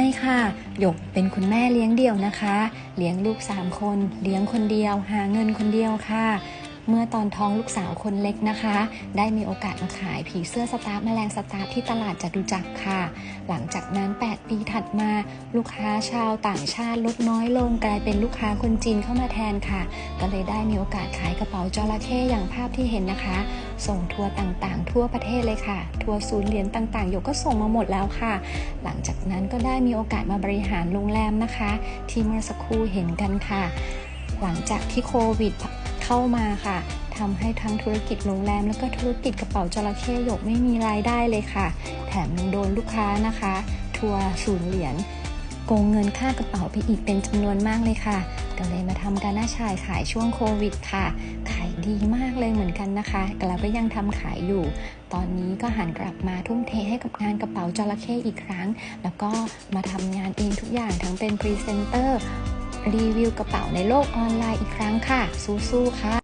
ใช่ค่ะ หยกเป็นคุณแม่เลี้ยงเดี่ยวนะคะ เลี้ยงลูก 3 คน เลี้ยงคนเดียว หาเงินคนเดียวค่ะ เมื่อตอนท้องลูกสาวคนเล็กนะคะ ได้มีโอกาสมาขายผีเสื้อสตาร์แมลงสตาร์ที่ตลาดจตุจักรค่ะ หลังจากนั้น 8 ปีถัดมา ลูกค้าชาวต่างชาติลดน้อยลงกลายเป็นลูกค้าคนจีนเข้ามาแทนค่ะ ก็เลยได้มีโอกาสขายกระเป๋าจระเข้อย่างภาพที่เห็นนะคะ ส่งทัวร์ต่างๆ ทั่วประเทศเลยค่ะ ทัวร์ศูนย์เหรียญต่างๆหยกก็ส่งมาหมดแล้วค่ะ หลังจากนั้นก็ได้มีโอกาสมาบริหารโรงแรมนะคะ ที่เมื่อสักครู่เห็นกันค่ะ หลังจากที่โควิด เข้ามาค่ะทำให้ทั้งธุรกิจโรงแรม แล้วก็ธุรกิจกระเป๋าจระเข้หยกไม่มีรายได้เลยค่ะ แถมยังโดนลูกค้านะคะ ทัวร์ศูนย์เหรียญโกงเงินค่ากระเป๋าไปอีกเป็นจำนวนมากเลยค่ะ ก็เลยมาทำการหน้าชายขายช่วงโควิดค่ะ ขายดีมากเลยเหมือนกันนะคะแล้วก็ยังทำขายอยู่ ตอนนี้ก็หันกลับมาทุ่มเทให้กับงานกระเป๋าจระเข้อีกครั้ง แล้วก็มาทำงานเองทุกอย่างทั้งเป็นพรีเซนเตอร์ รีวิวกระเป๋าในโลกออนไลน์อีกครั้งค่ะ สู้ๆค่ะ